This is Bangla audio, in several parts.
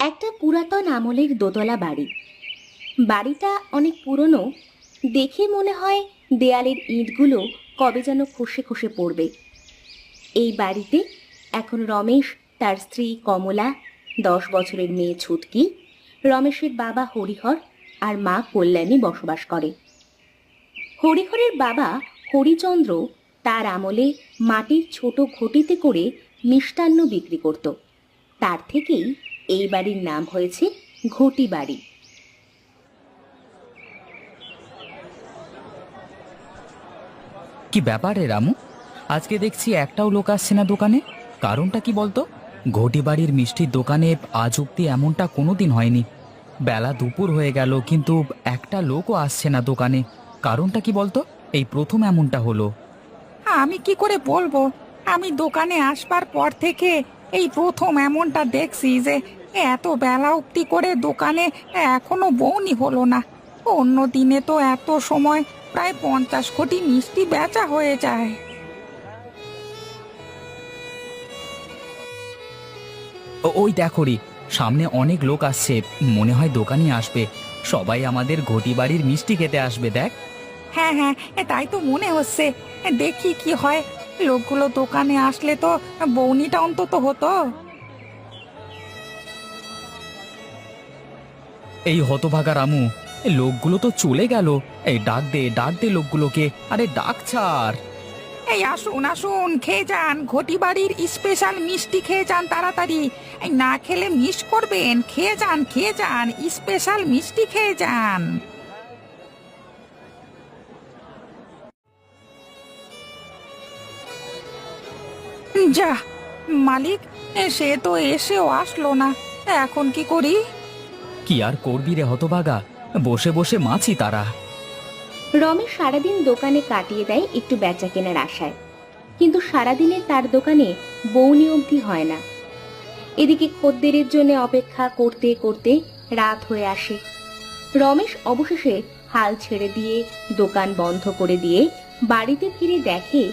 একটা পুরাতন আমলের দোতলা বাড়ি। বাড়িটা অনেক পুরনো, দেখে মনে হয় দেয়ালের ইঁটগুলো কবে যেন খসে খসে পড়বে। এই বাড়িতে এখন রমেশ তার স্ত্রী কমলা, দশ বছরের মেয়ে ছুটকি রমেশের বাবা হরিহর আর মা কল্যাণী বসবাস করে। হরিহরের বাবা হরিচন্দ্র তার আমলে মাটির ছোট ঘটিতে করে মিষ্টান্ন বিক্রি করত। তার থেকেই এই বাড়ির নাম হয়েছে ঘটি বাড়ি। কি ব্যাপার রামু? আজকে দেখছি একটাও লোক আসছে না দোকানে। কারণটা কি বলতো? ঘটি বাড়ির মিষ্টির দোকানে আজ অব্দি এমনটা কোনোদিন হয়নি। বেলা দুপুর হয়ে গেল কিন্তু একটা লোকও আসছে না দোকানে। কারণটা কি বলতো? এই প্রথম এমনটা হলো। আমি কি করে বলব? আমি দোকানে আসবার পর থেকে এই প্রথম এমনটা দেখছি যে এত বেলা অব্দি করে দোকানে এখনও বউনি হলো না। অন্য দিনে তো এত সময় প্রায় পঞ্চাশ কোটি মিষ্টি বেচা হয়ে যায়। ও- ওই দেখো রি সামনে অনেক লোক আসছে মনে হয় দোকানে আসবে। সবাই আমাদের ঘটি বাড়ির মিষ্টি খেতে আসবে দেখ। হ্যাঁ হ্যাঁ এ তাই তো মনে হচ্ছে। এ, দেখি কি হয় লোকগুলো দোকানে আসলে তো বৌনিটা অন্তত হতো। এই হতভাগা রামু লোকগুলো তো চলে গেল। এই ডাক দে ডাক দে লোকগুলোকে। আরে ডাক ছাড়। এই আসুন আসুন, খেয়ে যান। ঘটি বাড়ির স্পেশাল মিষ্টি খেয়ে যান তাড়াতাড়ি। এই না খেলে মিস করবেন। খেয়ে যান খেয়ে যান। স্পেশাল মিষ্টি খেয়ে যান। যা, মালিক, সে তো এসেও আসলো না। এখন কি করি? কি আর করবি রে হতভাগা? বসে বসে মাছি তারা। রমেশ সারাদিন দোকানে কাটিয়ে দেয় একটু বেচা কেনার আশায়। কিন্তু সারাদিনে তার দোকানে বৌনি অবধি হয় না। এদিকে খদ্দেরের জন্য অপেক্ষা করতে করতে রাত হয়ে আসে। রমেশ অবশেষে হাল ছেড়ে দিয়ে দোকান বন্ধ করে দিয়ে বাড়িতে ফিরে দেখে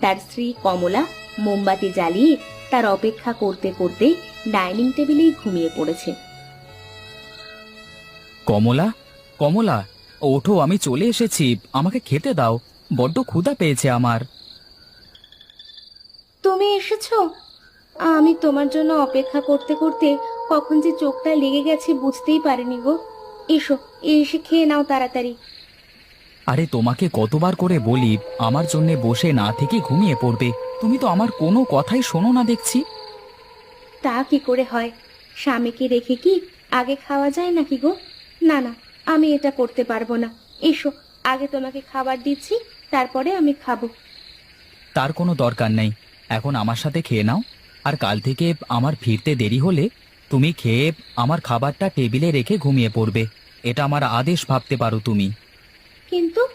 তার স্ত্রী কমলা মোমবাতি জ্বালিয়ে তার অপেক্ষা করতে করতে ডাইনিং টেবিলেই ঘুমিয়ে পড়েছে। কমলা কমলা ওঠো আমি চলে এসেছি। আমাকে খেতে দাও। বড্ড ক্ষুধা পেয়েছে আমার। তুমি এসেছ? আমি তোমার জন্য অপেক্ষা করতে করতে কখন যে চোখটা লেগে গেছে বুঝতেই পারিনি গো। এসো এসে খেয়ে নাও তাড়াতাড়ি। আরে তোমাকে কতবার করে বলি আমার জন্য বসে না থেকে ঘুমিয়ে পড়বে। তুমি তো আমার কোনো কথাই শোনো না দেখছি। তা কি করে হয়? স্বামীকে রেখে কি আগে খাওয়া যায় নাকি গো? না না আমি এটা করতে পারব না। এসো আগে তোমাকে খাবার দিচ্ছি তারপরে আমি খাব। তার কোনো দরকার নেই। এখন আমার সাথে খেয়ে নাও। আর কাল থেকে আমার ফিরতে দেরি হলে তুমি খেয়ে আমার খাবারটা টেবিলে রেখে ঘুমিয়ে পড়বে। এটা আমার আদেশ ভাবতে পারো তুমি। কিন্তু?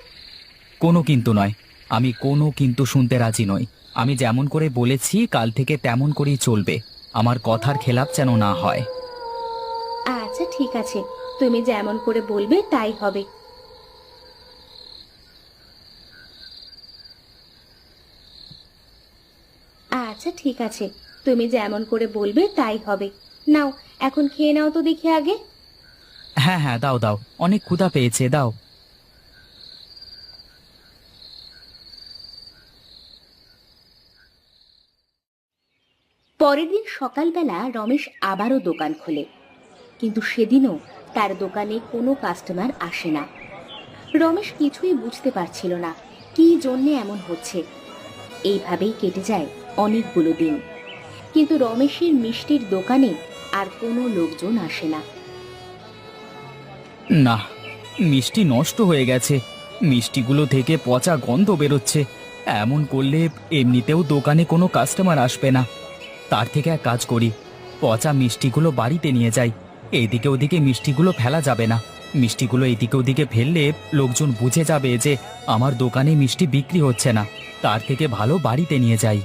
কোনো কিন্তু নয়। আমি কোনো কিন্তু শুনতে রাজি নই। আমি যেমন করে বলেছি কাল থেকে তেমন করেই চলবে। আমার কথার খেলাপ যেন না হয়। আচ্ছা ঠিক আছে। তুমি যেমন করে বলবে তাই হবে। আচ্ছা ঠিক আছে। তুমি যেমন করে বলবে তাই হবে। নাও এখন খেয়ে নাও তো দেখি আগে। হ্যাঁ হ্যাঁ দাও দাও। অনেক ক্ষুধা পেয়েছে দাও। পরের দিন সকালবেলা রমেশ আবারও দোকান খোলে। কিন্তু সেদিনও তার দোকানে কোনো কাস্টমার আসে না। রমেশ কিছুই বুঝতে পারছিল না, কী জন্যে এমন হচ্ছে। এইভাবেই কেটে যায় অনেকগুলো দিন। কিন্তু রমেশের মিষ্টির দোকানে আর কোনো লোকজন আসে না। না, মিষ্টি নষ্ট হয়ে গেছে। মিষ্টিগুলো থেকে পচা গন্ধ বেরোচ্ছে। এমন করলে এমনিতেও দোকানে কোনো কাস্টমার আসবে না। তার থেকে এক কাজ করি। পচা মিষ্টিগুলো বাড়িতে নিয়ে যাই। এদিকে ওদিকে মিষ্টিগুলো ফেলা যাবে না। মিষ্টিগুলো এদিকে ওদিকে ফেললে লোকজন বুঝে যাবে যে আমার দোকানে মিষ্টি বিক্রি হচ্ছে না। তার থেকে ভালো বাড়িতে নিয়ে যাই।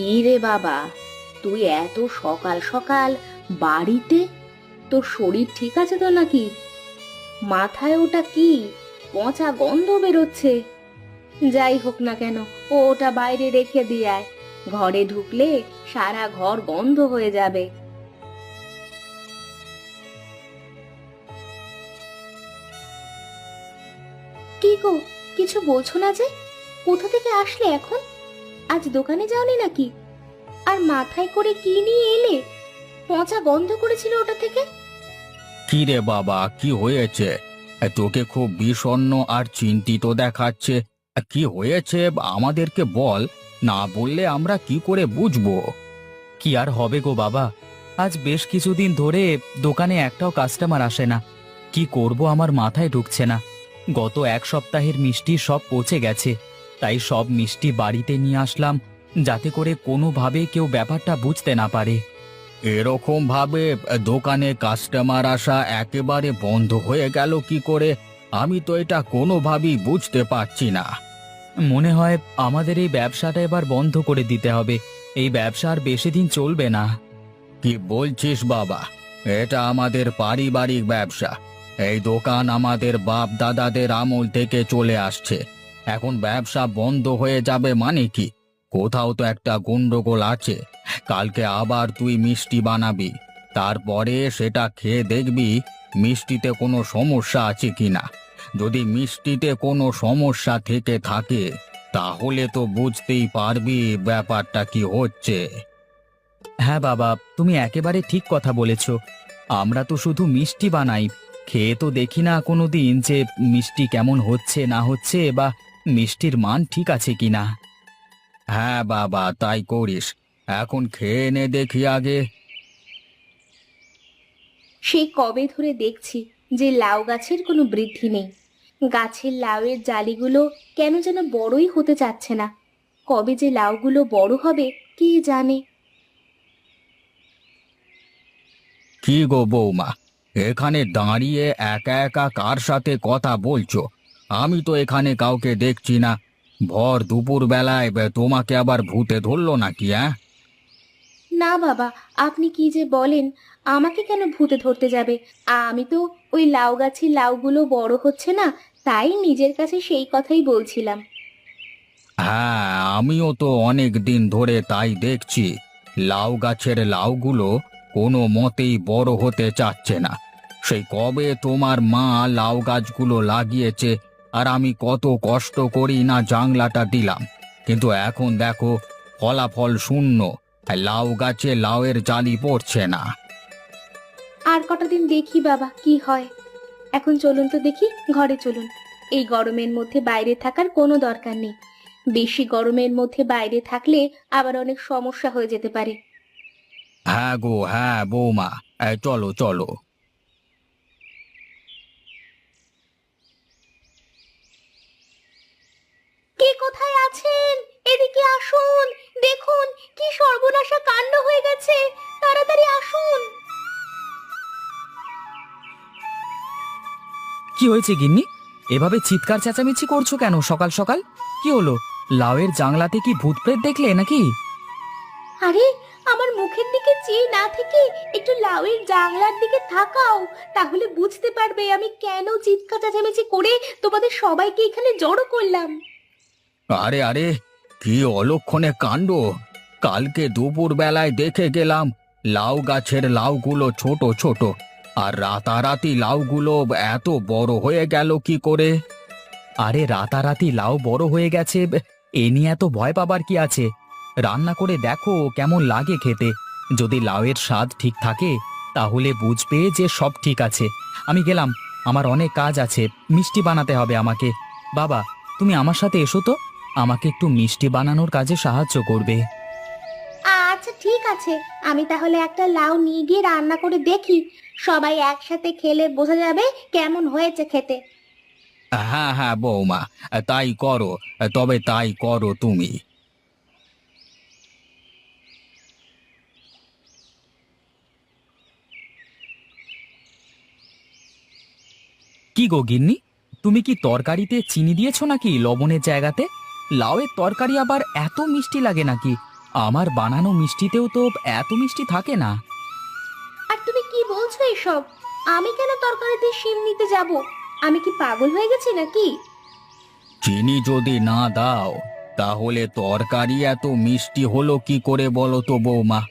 কি রে বাবা, তুই এত সকাল সকাল বাড়িতে? তোর শরীর ঠিক আছে তো নাকি? মাথায় ওটা কি? পচা গন্ধ বেরোচ্ছে। যাই হোক না কেন, ও ওটা বাইরে রেখে দিয়ে আয়। ঘরে ঢুকলে সারা ঘর গন্ধ হয়ে যাবে। কি গো, কিছু বলছো না যে? কোথা থেকে আসলে এখন? আজ দোকানে যাওনি নাকি? আর মাথায় করে কি নিয়ে এলে? পচা গন্ধ করেছিল ওটা থেকে? কি রে বাবা, কি হয়েছে? তোকে খুব বিষণ্ণ আর চিন্তিত দেখাচ্ছে। কি হয়েছে আমাদেরকে বল, না বললে আমরা কি করে বুঝব? কি আর হবে গো বাবা? আজ বেশ কিছুদিন ধরে দোকানে একটাও কাস্টমার আসে না। কি করব আমার মাথায় ঢুকছে না। গত এক সপ্তাহের মিষ্টি সব পচে গেছে। তাই সব মিষ্টি বাড়িতে নিয়ে আসলাম যাতে করে কোনোভাবে কেউ ব্যাপারটা বুঝতে না পারে। এরকম ভাবে দোকানে কাস্টমার আসা একেবারে বন্ধ হয়ে গেল কি করে? আমি তো এটা কোনোভাবেই বুঝতে পারছি না। মনে হয় আমাদের এই ব্যবসাটা এবার বন্ধ করে দিতে হবে। এই ব্যবসা আর বেশি দিন চলবে না। কি বলছিস বাবা? এটা আমাদের পারিবারিক ব্যবসা। এই দোকান আমাদের বাপ দাদাদের আমল থেকে চলে আসছে। এখন ব্যবসা বন্ধ হয়ে যাবে মানে কি? কোথাও তো একটা গন্ডগোল আছে। কালকে আবার তুই মিষ্টি বানাবি। তারপরে সেটা খেয়ে দেখবি মিষ্টিতে কোনো সমস্যা আছে কি না যদি মিষ্টিতে কোনো সমস্যা থেকে থাকে, তাহলে তো বুঝতেই পারবি ব্যাপারটা কি হচ্ছে। হ্যাঁ বাবা, তুমি একেবারে ঠিক কথা বলেছ। আমরা তো শুধু মিষ্টি বানাই। খেয়ে তো দেখি না কোনো দিন যে মিষ্টি কেমন হচ্ছে না হচ্ছে বা মিষ্টির মান ঠিক আছে কিনা? হ্যাঁ বাবা তাই করিস। এখন খেয়ে নে দেখি আগে। সেই কবে ধরে দেখছি যে লাউ গাছের কোনো বৃদ্ধি নেই। গাছের লাউয়ের জালিগুলো কেন যেন বড়ই হতে চাচ্ছে না। কবে যে লাউগুলো বড় হবে কে জানে? কি গো বৌমা এখানে দাঁড়িয়ে একা একা কার সাথে কথা বলছো? আমি তো এখানে কাউকে দেখছি না। ভর দুপুর বেলায় তোমাকে আবার ভূতে ধরলো নাকি হ্যাঁ না বাবা আপনি কি যে বলেন আমাকে কেন ভূতে ধরতে যাবে? আমি তো ওই লাউ গাছের লাউগুলো বড় হচ্ছে না তাই নিজের কাছে সেই কথাই বলছিলাম। হ্যাঁ আমিও তো অনেক দিন ধরে তাই দেখছি। লাউ গাছের লাউগুলো কোনো মতেই বড় হতে চাচ্ছে না। সেই কবে তোমার মা লাউ গাছগুলো লাগিয়েছে আর আমি কত কষ্ট করি না জাংলাটা দিলাম। কিন্তু এখন দেখো ফলাফল শূন্য। লাউ গাছে লাউয়ের জালি পড়ছে না। আর কটা দিন দেখি বাবা কি হয়। এখন চলুন তো দেখি ঘরে চলুন। এই গরমের মধ্যে বাইরে থাকার কোনো দরকার নেই। বেশি গরমের মধ্যে বাইরে থাকলে আবার অনেক সমস্যা হয়ে যেতে পারে। হ্যাঁ গো হ্যাঁ বৌমা। এই চলো চলো। কে কোথায় আছেন? এদিকে আসুন দেখুন কি সর্বনাশা কাণ্ড হয়ে গেছে। তাড়াতাড়ি আসুন। কি হয়েছে গিন্নি? এভাবে চিৎকার চেঁচামেচি করছ কেন সকাল সকাল? কি হলো? লাউয়ের জাংলাতে কি ভূত প্রেত দেখলে নাকি? আরে আমার মুখের দিকে চেয়ে না থেকে একটু লাউয়ের জাংলার দিকে তাকাও তাহলে বুঝতে পারবে আমি কেন চিৎকার চেঁচামেচি করে তোমাদের সবাইকে এখানে জড়ো করলাম। আরে আরে, কি অলক্ষণে কাণ্ড। কালকে দুপুর বেলায় দেখে গেলাম, লাউ গাছের লাউগুলো ছোট ছোট, আর রাতারাতি লাউগুলো এত বড় হয়ে গেল কি করে? আরে, রাতারাতি লাউ বড় হয়ে গেছে, এ নিয়ে এত ভয় পাবার কি আছে? রান্না করে দেখো কেমন লাগে খেতে। যদি লাউয়ের স্বাদ ঠিক থাকে, তাহলে বুঝবে যে সব ঠিক আছে। আমি গেলাম, আমার অনেক কাজ আছে, মিষ্টি বানাতে হবে আমাকে। বাবা, তুমি আমার সাথে এসো তো। আমাকে একটু মিষ্টি বানানোর কাজে সাহায্য করবে। আচ্ছা ঠিক আছে। আমি তাহলে একটা লাউ নিয়ে গিয়ে রান্না করে দেখি। সবাই একসাথে খেলে বোঝা যাবে কেমন হয়েছে খেতে। হ্যাঁ হ্যাঁ বৌমা তাই করো। তবে তাই করো তুমি। কি গো গিন্নি তুমি কি তরকারিতে চিনি দিয়েছ নাকি লবণের জায়গাতে? লাউয়ের তরকারি আবার এত মিষ্টি লাগে নাকি? আমার বানানো মিষ্টিতেও তো এত মিষ্টি থাকে না। আর তুমি কি বলছো এসব? আমি কেন তরকারিতে শিম নিতে যাব? আমি কি পাগল হয়ে গেছি নাকি? চিনি যদি না দাও তাহলে তরকারি এত মিষ্টি হলো কি করে বলো তো বৌমা?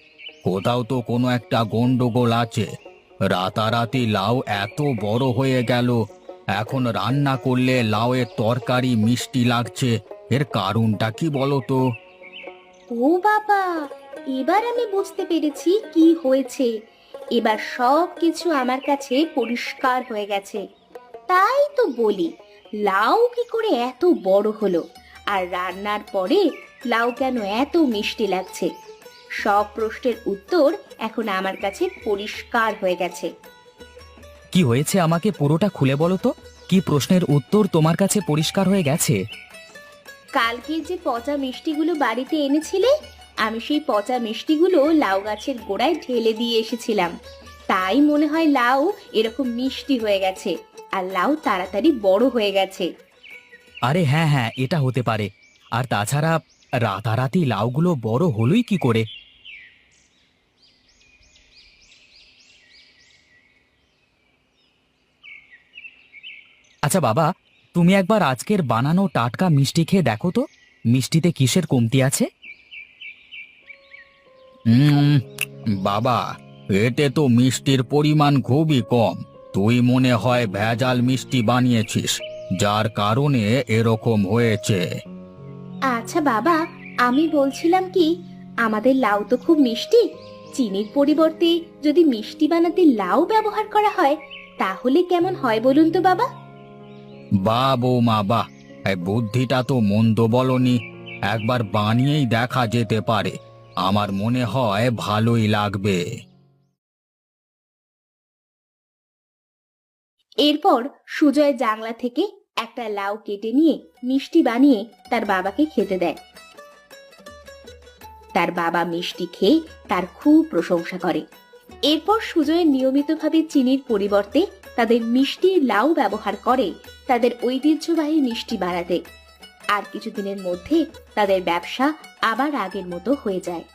কোথাও তো কোনো একটা গন্ডগোল আছে। রাতারাতি লাউ এত বড় হয়ে গেল। এখন রান্না করলে লাউয়ের তরকারি মিষ্টি লাগছে। এর কারণটা কি বলো তো? ও বাবা এবার আমি বুঝতে পেরেছি কি হয়েছে। এবার সব কিছু আমার কাছে পরিষ্কার হয়ে গেছে। তাই তো বলি লাউ কি করে এত বড় হলো আর রান্নার পরে লাউ কেন এত মিষ্টি লাগছে? সব প্রশ্নের উত্তর এখন আমার কাছে পরিষ্কার হয়ে গেছে। কি হয়েছে আমাকে পুরোটা খুলে বলো তো? কি প্রশ্নের উত্তর তোমার কাছে পরিষ্কার হয়ে গেছে? কালকে যে পচা মিষ্টিগুলো বাড়িতে এনেছিলে, আমি সেই পচা মিষ্টিগুলো লাউ গাছের গোড়ায় ঢেলে দিয়ে এসেছিলাম। তাই মনে হয় লাউ এরকম মিষ্টি হয়ে গেছে, আর লাউ তাড়াতাড়ি বড় হয়ে গেছে। আরে হ্যাঁ হ্যাঁ এটা হতে পারে। আর তাছাড়া রাতারাতি লাউগুলো বড় হলোই কি করে? আচ্ছা বাবা তুমি একবার আজকের বানানো টাটকা মিষ্টি খেয়ে দেখো তো। মিষ্টিতে কিসের কমতি আছে? বাবা, এতে তো মিষ্টির পরিমাণ খুবই কম। তুই মনে হয় ভেজাল মিষ্টি বানিয়েছিস, যার কারণে এরকম হয়েছে। আচ্ছা বাবা, আমি বলছিলাম কি, আমাদের লাউ তো খুব মিষ্টি। চিনির পরিবর্তে যদি মিষ্টি বানাতে লাউ ব্যবহার করা হয়, তাহলে কেমন হয় বলুন তো বাবা? বা বৌমা, বাহ, এই বুদ্ধিটা তো মন্দ বলনি। একবার বানিয়েই দেখা যেতে পারে। আমার মনে হয় ভালোই লাগবে। এরপর সুজয় জাংলা থেকে একটা লাউ কেটে নিয়ে মিষ্টি বানিয়ে তার বাবাকে খেতে দেয়। তার বাবা মিষ্টি খেয়ে তার খুব প্রশংসা করে। এরপর সুজয় নিয়মিতভাবে চিনির পরিবর্তে তাদের মিষ্টি লাউ ব্যবহার করে, তাদের ঐতিহ্যবাহী মিষ্টি বাড়াতে আর কিছুদিনের মধ্যে তাদের ব্যবসা আবার আগের মতো হয়ে যায়।